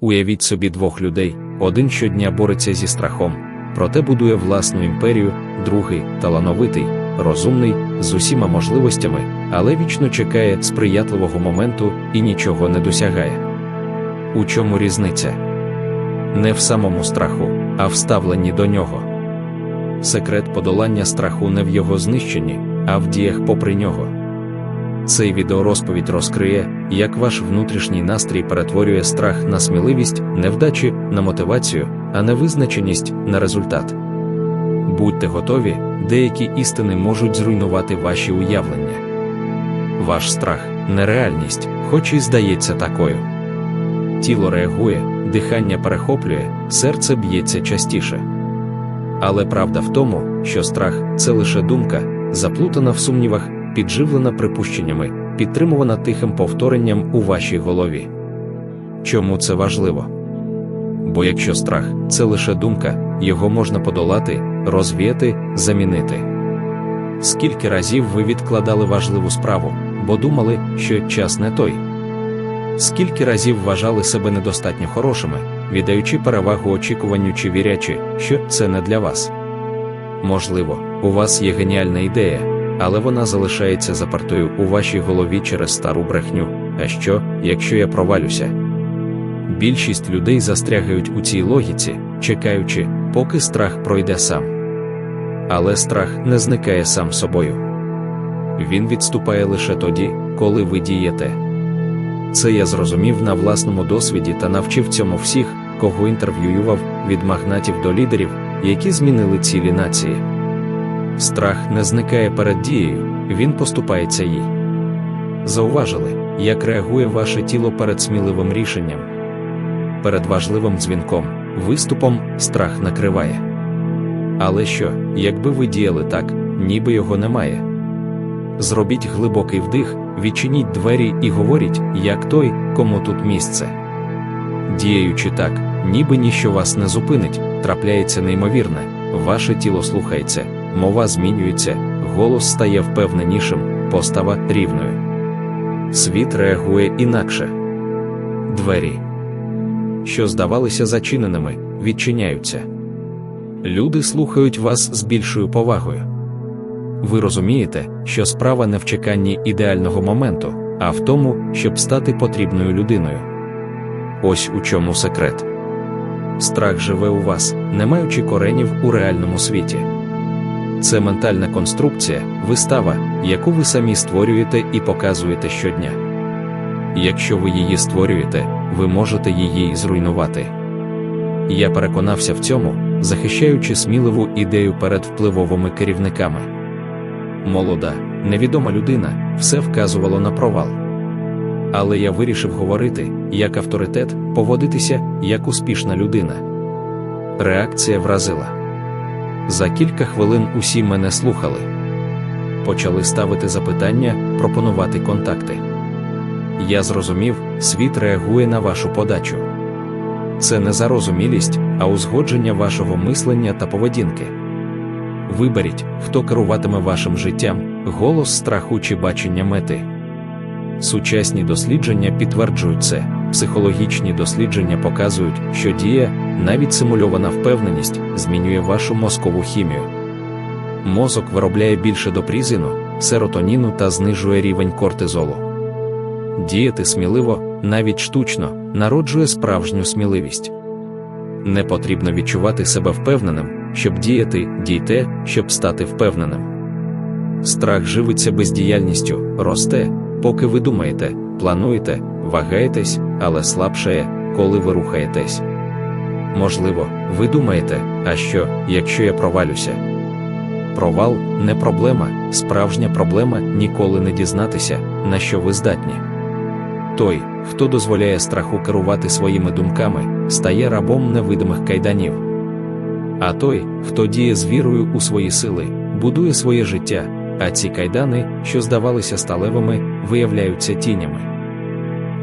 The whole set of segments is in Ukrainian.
Уявіть собі двох людей: один щодня бореться зі страхом, проте будує власну імперію, другий талановитий, розумний, з усіма можливостями, але вічно чекає сприятливого моменту і нічого не досягає. У чому різниця? Не в самому страху, а в ставленні до нього. Секрет подолання страху не в його знищенні, а в діях попри нього. Цей відеорозповідь розкриє, як ваш внутрішній настрій перетворює страх на сміливість, невдачі на мотивацію, а невизначеність на результат. Будьте готові, деякі істини можуть зруйнувати ваші уявлення. Ваш страх нереальність, хоч і здається такою. Тіло реагує, дихання перехоплює, серце б'ється частіше. Але правда в тому, що страх це лише думка, заплутана в сумнівах, підживлена припущеннями, підтримувана тихим повторенням у вашій голові. Чому це важливо? Бо якщо страх це лише думка, його можна подолати, розвіяти, замінити. Скільки разів ви відкладали важливу справу, бо думали, що час не той? Скільки разів вважали себе недостатньо хорошими, віддаючи перевагу очікуванню чи вірячи, що це не для вас? Можливо, у вас є геніальна ідея, але вона залишається запартою у вашій голові через стару брехню. А що, якщо я провалюся? Більшість людей застрягають у цій логіці, чекаючи, поки страх пройде сам. Але страх не зникає сам собою. Він відступає лише тоді, коли ви дієте. Це я зрозумів на власному досвіді та навчив цьому всіх, кого інтерв'юював від магнатів до лідерів, які змінили цілі нації. Страх не зникає перед дією, він поступається їй. Зауважили, як реагує ваше тіло перед сміливим рішенням. Перед важливим дзвінком, виступом страх накриває. Але що, якби ви діяли так, ніби його немає? Зробіть глибокий вдих, відчиніть двері і говоріть, як той, кому тут місце. Діючи так, ніби ніщо вас не зупинить, трапляється неймовірне, ваше тіло слухається, мова змінюється, голос стає впевненішим, постава рівною. Світ реагує інакше. Двері, що здавалися зачиненими, відчиняються. Люди слухають вас з більшою повагою. Ви розумієте, що справа не в чеканні ідеального моменту, а в тому, щоб стати потрібною людиною. Ось у чому секрет. Страх живе у вас, не маючи коренів у реальному світі. Це ментальна конструкція, вистава, яку ви самі створюєте і показуєте щодня. Якщо ви її створюєте, ви можете її зруйнувати. Я переконався в цьому, захищаючи сміливу ідею перед впливовими керівниками. Молода, невідома людина, все вказувало на провал. Але я вирішив говорити, як авторитет, поводитися, як успішна людина. Реакція вразила. За кілька хвилин усі мене слухали. Почали ставити запитання, пропонувати контакти. Я зрозумів, світ реагує на вашу подачу. Це не зарозумілість, а узгодження вашого мислення та поведінки. Виберіть, хто керуватиме вашим життям, голос страху чи бачення мети. Сучасні дослідження підтверджують це, психологічні дослідження показують, що дія, навіть симульована впевненість, змінює вашу мозкову хімію. Мозок виробляє більше допрізину, серотоніну та знижує рівень кортизолу. Діяти сміливо, навіть штучно, народжує справжню сміливість. Не потрібно відчувати себе впевненим, щоб діяти, дійте, щоб стати впевненим. Страх живиться бездіяльністю, росте, поки ви думаєте, плануєте, вагаєтесь, але слабшає, коли ви рухаєтесь. Можливо, ви думаєте, а що, якщо я провалюся? Провал не проблема, справжня проблема ніколи не дізнатися, на що ви здатні. Той, хто дозволяє страху керувати своїми думками, стає рабом невидимих кайданів. А той, хто діє з вірою у свої сили, будує своє життя, а ці кайдани, що здавалися сталевими, виявляються тінями.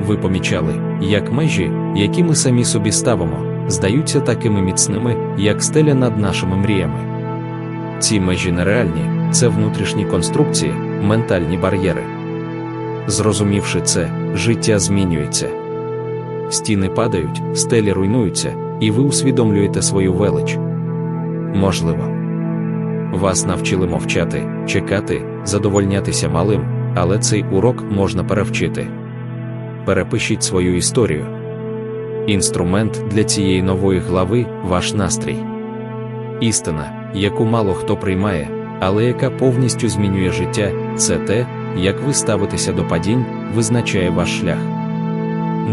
Ви помічали, як межі, які ми самі собі ставимо, здаються такими міцними, як стеля над нашими мріями. Ці межі нереальні, це внутрішні конструкції, ментальні бар'єри. Зрозумівши це, життя змінюється. стіни падають, стелі руйнуються, і ви усвідомлюєте свою велич. Можливо, вас навчили мовчати, чекати, задовольнятися малим, але цей урок можна перевчити. Перепишіть свою історію. Інструмент для цієї нової глави ваш настрій. Істина, яку мало хто приймає, але яка повністю змінює життя, це те, як ви ставитеся до падінь, визначає ваш шлях.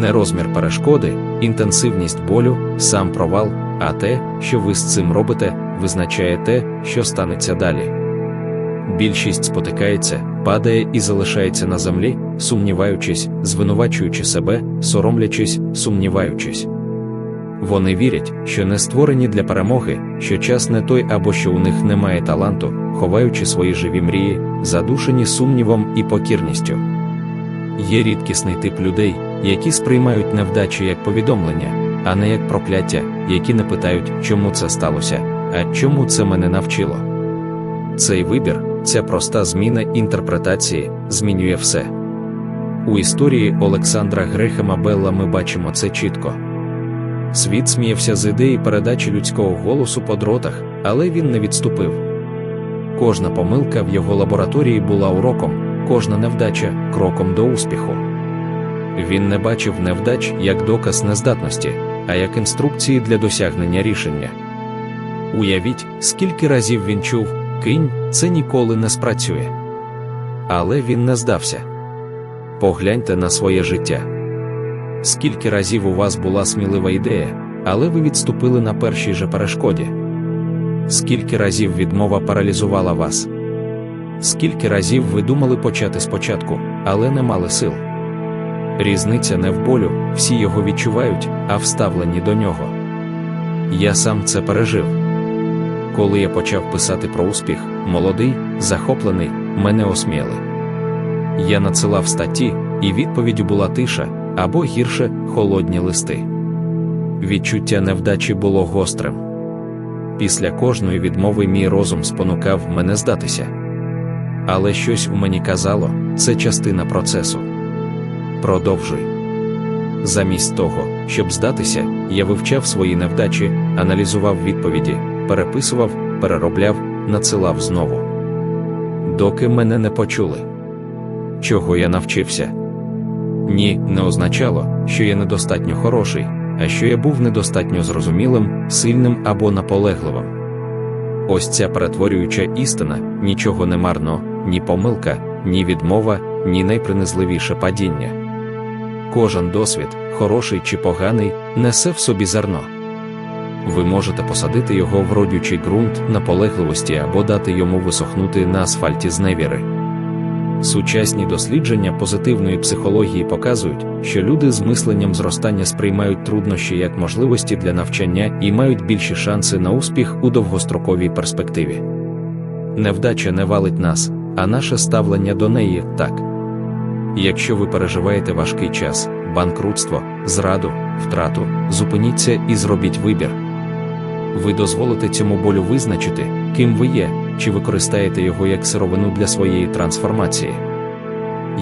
Не розмір перешкоди, інтенсивність болю, сам провал, а те, що ви з цим робите, визначає те, що станеться далі. Більшість спотикається, падає і залишається на землі, сумніваючись, звинувачуючи себе, соромлячись, сумніваючись. Вони вірять, що не створені для перемоги, що час не той або що у них немає таланту, ховаючи свої живі мрії, задушені сумнівом і покірністю. Є рідкісний тип людей, які сприймають невдачі як повідомлення, а не як прокляття, які не питають, чому це сталося, а чому це мене навчило. Цей вибір, ця проста зміна інтерпретації, змінює все. У історії Олександра Грехема Белла ми бачимо це чітко. Світ сміявся з ідеї передачі людського голосу по дротах, але він не відступив. Кожна помилка в його лабораторії була уроком, кожна невдача кроком до успіху. Він не бачив невдач як доказ нездатності, а як інструкції для досягнення рішення. Уявіть, скільки разів він чув, кинь, це ніколи не спрацює. Але він не здався. Погляньте на своє життя. Скільки разів у вас була смілива ідея, але ви відступили на першій же перешкоді? Скільки разів відмова паралізувала вас? Скільки разів ви думали почати спочатку, але не мали сил? Різниця не в болю, всі його відчувають, а вставлені до нього. Я сам це пережив. Коли я почав писати про успіх, молодий, захоплений, мене осміяли. Я надсилав статті, і відповіддю була тиша або гірше холодні листи. Відчуття невдачі було гострим. Після кожної відмови мій розум спонукав мене здатися. Але щось у мені казало, це частина процесу. Продовжуй. Замість того, щоб здатися, я вивчав свої невдачі, аналізував відповіді, переписував, переробляв, надсилав знову. Доки мене не почули. Чого я навчився? Ні, не означало, що я недостатньо хороший, а що я був недостатньо зрозумілим, сильним або наполегливим. Ось ця перетворююча істина нічого не марно, ні помилка, ні відмова, ні найпринизливіше падіння. Кожен досвід, хороший чи поганий, несе в собі зерно. Ви можете посадити його в родючий ґрунт наполегливості або дати йому висохнути на асфальті зневіри. Сучасні дослідження позитивної психології показують, що люди з мисленням зростання сприймають труднощі як можливості для навчання і мають більші шанси на успіх у довгостроковій перспективі. Невдача не валить нас, а наше ставлення до неї так. Якщо ви переживаєте важкий час, банкрутство, зраду, втрату, зупиніться і зробіть вибір. Ви дозволите цьому болю визначити, ким ви є, чи використаєте його як сировину для своєї трансформації.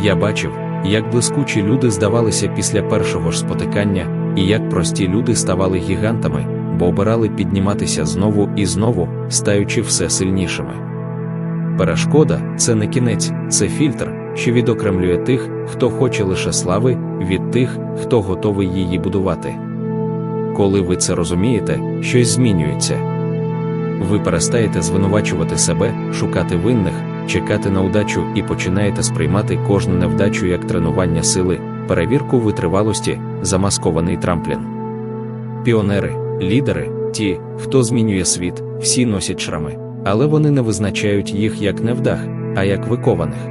Я бачив, як блискучі люди здавалися після першого ж спотикання, і як прості люди ставали гігантами, бо обирали підніматися знову і знову, стаючи все сильнішими. Перешкода це не кінець, це фільтр, що відокремлює тих, хто хоче лише слави, від тих, хто готовий її будувати. Коли ви це розумієте, щось змінюється. Ви перестаєте звинувачувати себе, шукати винних, чекати на удачу і починаєте сприймати кожну невдачу як тренування сили, перевірку витривалості, замаскований трамплін. Піонери, лідери, ті, хто змінює світ, всі носять шрами, але вони не визначають їх як невдах, а як викованих.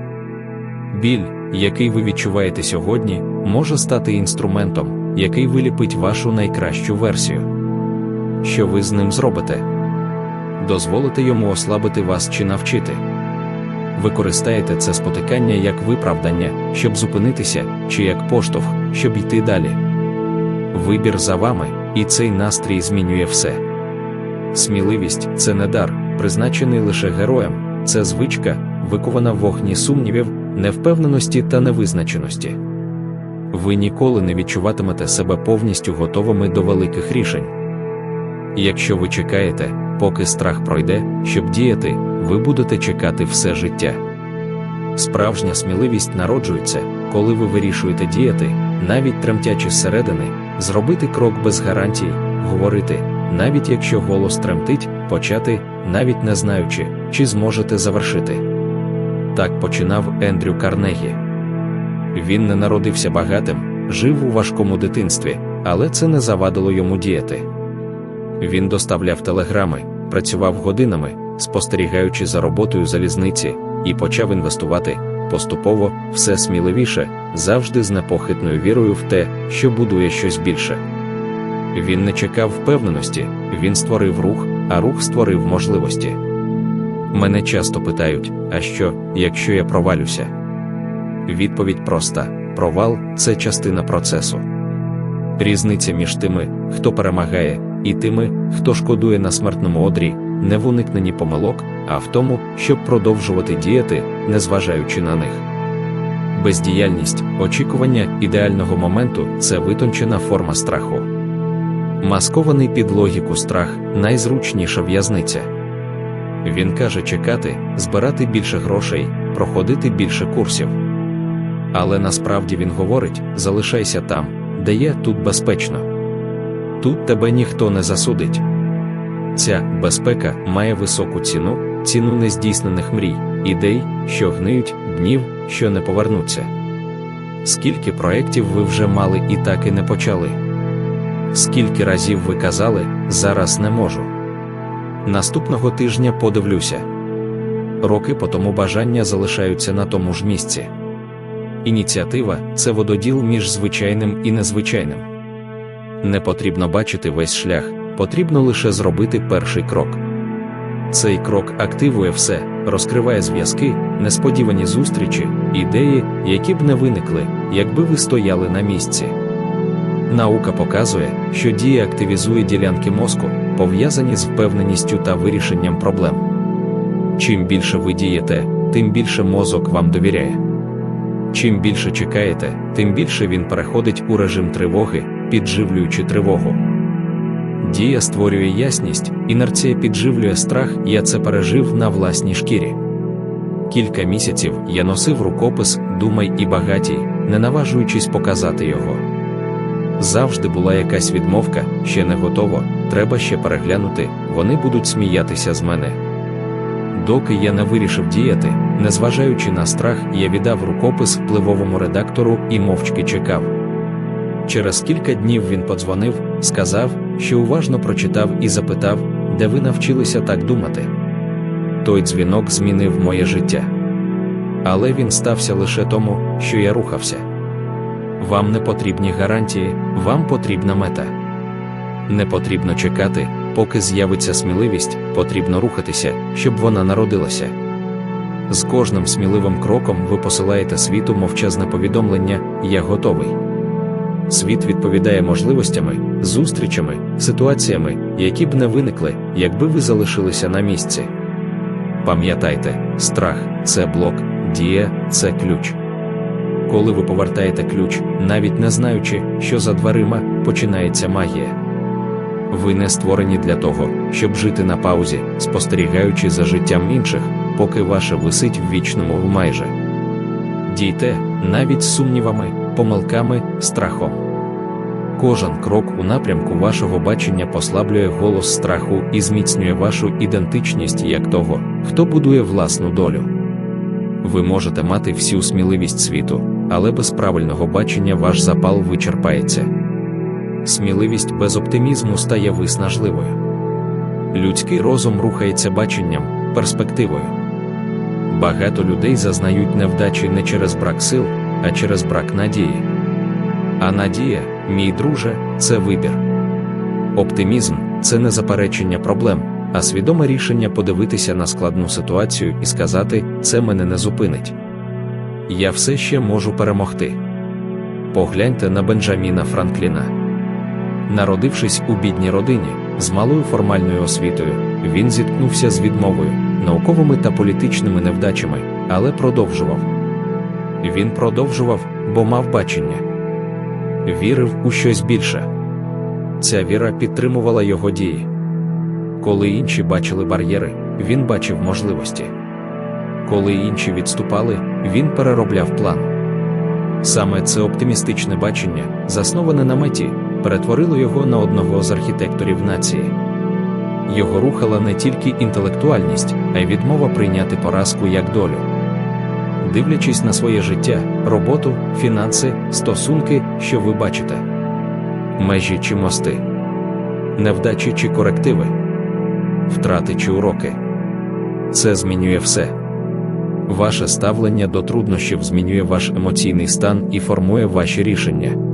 Біль, який ви відчуваєте сьогодні, може стати інструментом, який виліпить вашу найкращу версію. Що ви з ним зробите? Дозволите йому ослабити вас чи навчити. Використаєте це спотикання як виправдання, щоб зупинитися, чи як поштовх, щоб йти далі. Вибір за вами, і цей настрій змінює все. Сміливість це не дар, призначений лише героям, це звичка, викована в вогні сумнівів, невпевненості та невизначеності. Ви ніколи не відчуватимете себе повністю готовими до великих рішень. Якщо ви чекаєте, поки страх пройде, щоб діяти, ви будете чекати все життя. Справжня сміливість народжується, коли ви вирішуєте діяти, навіть тремтячи зсередини, зробити крок без гарантій, говорити, навіть якщо голос тремтить, почати, навіть не знаючи, чи зможете завершити. Так починав Ендрю Карнегі. Він не народився багатим, жив у важкому дитинстві, але це не завадило йому діяти. Він доставляв телеграми, працював годинами, спостерігаючи за роботою залізниці, і почав інвестувати поступово, все сміливіше, завжди з непохитною вірою в те, що будує щось більше. Він не чекав впевненості, він створив рух, а рух створив можливості. Мене часто питають, а що, якщо я провалюся? Відповідь проста: провал це частина процесу. Різниця між тими, хто перемагає, і тими, хто шкодує на смертному одрі, не в уникненні помилок, а в тому, щоб продовжувати діяти, незважаючи на них. Бездіяльність, очікування ідеального моменту це витончена форма страху. Маскований під логіку страх найзручніша в'язниця. Він каже чекати, збирати більше грошей, проходити більше курсів. Але насправді він говорить: залишайся там, де є тут безпечно. Тут тебе ніхто не засудить. Ця безпека має високу ціну, ціну нездійснених мрій, ідей, що гниють, днів, що не повернуться. Скільки проєктів ви вже мали і так і не почали? Скільки разів ви казали, зараз не можу. Наступного тижня подивлюся. Роки по тому бажання залишаються на тому ж місці. Ініціатива це вододіл між звичайним і незвичайним. Не потрібно бачити весь шлях, потрібно лише зробити перший крок. Цей крок активує все, розкриває зв'язки, несподівані зустрічі, ідеї, які б не виникли, якби ви стояли на місці. Наука показує, що дія активізує ділянки мозку, пов'язані з впевненістю та вирішенням проблем. Чим більше ви дієте, тим більше мозок вам довіряє. Чим більше чекаєте, тим більше він переходить у режим тривоги, підживлюючи тривогу. Дія створює ясність, інерція підживлює страх, я це пережив на власній шкірі. Кілька місяців я носив рукопис Думай і багатій, не наважуючись показати його. Завжди була якась відмовка, ще не готово, треба ще переглянути, вони будуть сміятися з мене. Доки я не вирішив діяти, незважаючи на страх, я віддав рукопис впливовому редактору і мовчки чекав. Через кілька днів він подзвонив, сказав, що уважно прочитав і запитав, де ви навчилися так думати. Той дзвінок змінив моє життя. Але він стався лише тому, що я рухався. Вам не потрібні гарантії, вам потрібна мета. Не потрібно чекати, поки з'явиться сміливість, потрібно рухатися, щоб вона народилася. З кожним сміливим кроком ви посилаєте світу мовчазне повідомлення Я готовий. Світ відповідає можливостями, зустрічами, ситуаціями, які б не виникли, якби ви залишилися на місці. Пам'ятайте, страх це блок, дія це ключ. Коли ви повертаєте ключ, навіть не знаючи, що за дверима починається магія. Ви не створені для того, щоб жити на паузі, спостерігаючи за життям інших, поки ваше висить в вічному майже. Дійте, навіть сумнівами, помилками, страхом. Кожен крок у напрямку вашого бачення послаблює голос страху і зміцнює вашу ідентичність як того, хто будує власну долю. Ви можете мати всю сміливість світу, але без правильного бачення ваш запал вичерпається. Сміливість без оптимізму стає виснажливою. Людський розум рухається баченням, перспективою. Багато людей зазнають невдачі не через брак сил, а через брак надії. А надія, мій друже, це вибір. Оптимізм це не заперечення проблем, а свідоме рішення подивитися на складну ситуацію і сказати, це мене не зупинить. Я все ще можу перемогти. Погляньте на Бенджаміна Франкліна. Народившись у бідній родині, з малою формальною освітою, він зіткнувся з відмовою, науковими та політичними невдачами, але продовжував. Він продовжував, бо мав бачення. вірив у щось більше. Ця віра підтримувала його дії. Коли інші бачили бар'єри, він бачив можливості. Коли інші відступали, він переробляв план. Саме це оптимістичне бачення, засноване на меті, перетворило його на одного з архітекторів нації. Його рухала не тільки інтелектуальність, а й відмова прийняти поразку як долю. Дивлячись на своє життя, роботу, фінанси, стосунки, що ви бачите, межі чи мости, невдачі чи корективи, втрати чи уроки. Це змінює все. Ваше ставлення до труднощів змінює ваш емоційний стан і формує ваші рішення.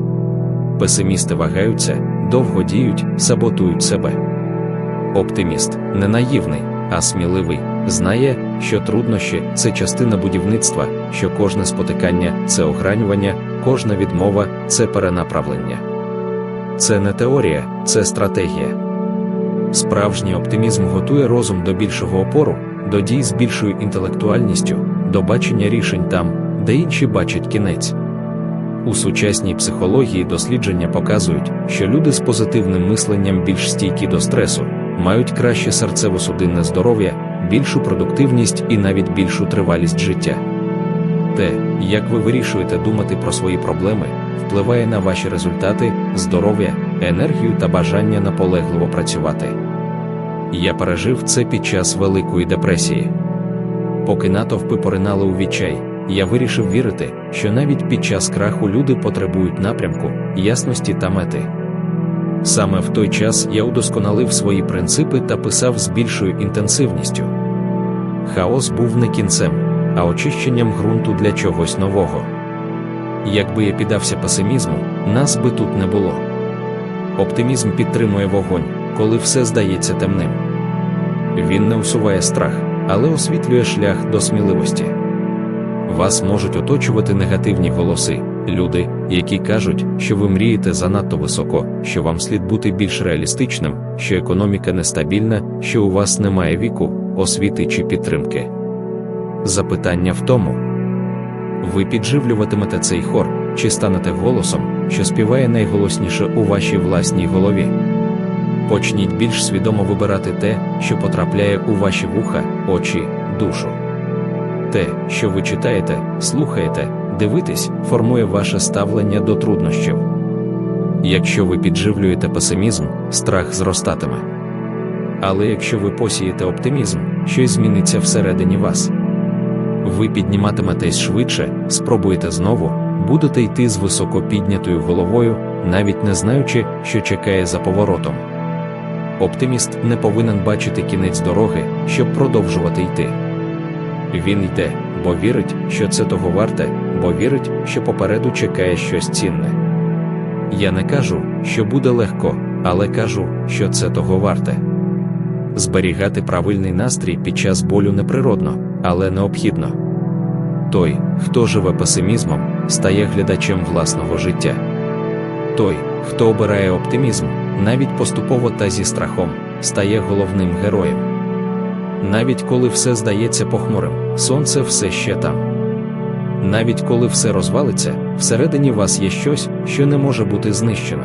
Песимісти вагаються, довго діють, саботують себе. Оптиміст не наївний, а сміливий, знає, що труднощі це частина будівництва, що кожне спотикання це огранювання, кожна відмова це перенаправлення. Це не теорія, це стратегія. Справжній оптимізм готує розум до більшого опору, до дій з більшою інтелектуальністю, до бачення рішень там, де інші бачать кінець. У сучасній психології дослідження показують, що люди з позитивним мисленням більш стійкі до стресу, мають краще серцево-судинне здоров'я, більшу продуктивність і навіть більшу тривалість життя. Те, як ви вирішуєте думати про свої проблеми, впливає на ваші результати, здоров'я, енергію та бажання наполегливо працювати. Я пережив це під час Великої депресії. Поки натовпи поринали у відчай, я вирішив вірити, що навіть під час краху люди потребують напрямку, ясності та мети. Саме в той час я удосконалив свої принципи та писав з більшою інтенсивністю. Хаос був не кінцем, а очищенням ґрунту для чогось нового. Якби я піддався песимізму, нас би тут не було. Оптимізм підтримує вогонь, коли все здається темним. Він не усуває страх, але освітлює шлях до сміливості. Вас можуть оточувати негативні голоси, люди, які кажуть, що ви мрієте занадто високо, що вам слід бути більш реалістичним, що економіка нестабільна, що у вас немає віку, освіти чи підтримки. Запитання в тому: ви підживлюватимете цей хор, чи станете голосом, що співає найголосніше у вашій власній голові. Почніть більш свідомо вибирати те, що потрапляє у ваші вуха, очі, душу. Те, що ви читаєте, слухаєте, дивитесь, формує ваше ставлення до труднощів. Якщо ви підживлюєте песимізм, страх зростатиме. Але якщо ви посієте оптимізм, щось зміниться всередині вас. Ви підніматиметесь швидше, спробуєте знову, будете йти з високо піднятою головою, навіть не знаючи, що чекає за поворотом. Оптиміст не повинен бачити кінець дороги, щоб продовжувати йти. Він йде, бо вірить, що це того варте, бо вірить, що попереду чекає щось цінне. Я не кажу, що буде легко, але кажу, що це того варте. Зберігати правильний настрій під час болю неприродно, але необхідно. Той, хто живе песимізмом, стає глядачем власного життя. Той, хто обирає оптимізм, навіть поступово та зі страхом, стає головним героєм. Навіть коли все здається похмурим, сонце все ще там. Навіть коли все розвалиться, всередині вас є щось, що не може бути знищено.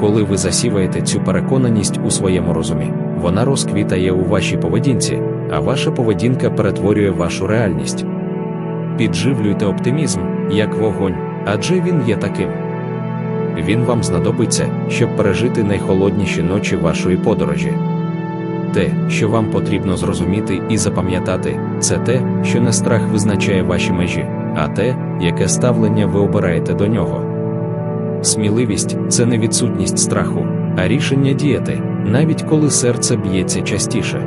Коли ви засіваєте цю переконаність у своєму розумі, вона розквітає у вашій поведінці, а ваша поведінка перетворює вашу реальність. Підживлюйте оптимізм, як вогонь, адже він є таким. Він вам знадобиться, щоб пережити найхолодніші ночі вашої подорожі. Те, що вам потрібно зрозуміти і запам'ятати, це те, що не страх визначає ваші межі, а те, яке ставлення ви обираєте до нього. Сміливість це не відсутність страху, а рішення діяти, навіть коли серце б'ється частіше.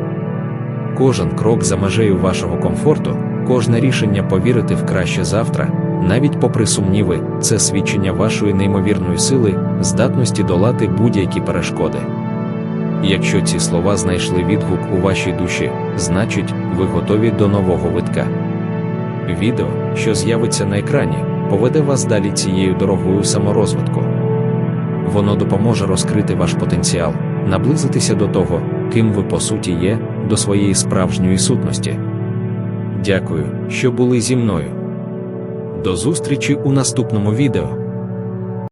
Кожен крок за межею вашого комфорту, кожне рішення повірити в краще завтра, навіть попри сумніви, це свідчення вашої неймовірної сили, здатності долати будь-які перешкоди. Якщо ці слова знайшли відгук у вашій душі, значить, ви готові до нового витка. Відео, що з'явиться на екрані, поведе вас далі цією дорогою саморозвитку. Воно допоможе розкрити ваш потенціал, наблизитися до того, ким ви по суті є, до своєї справжньої сутності. Дякую, що були зі мною. До зустрічі у наступному відео.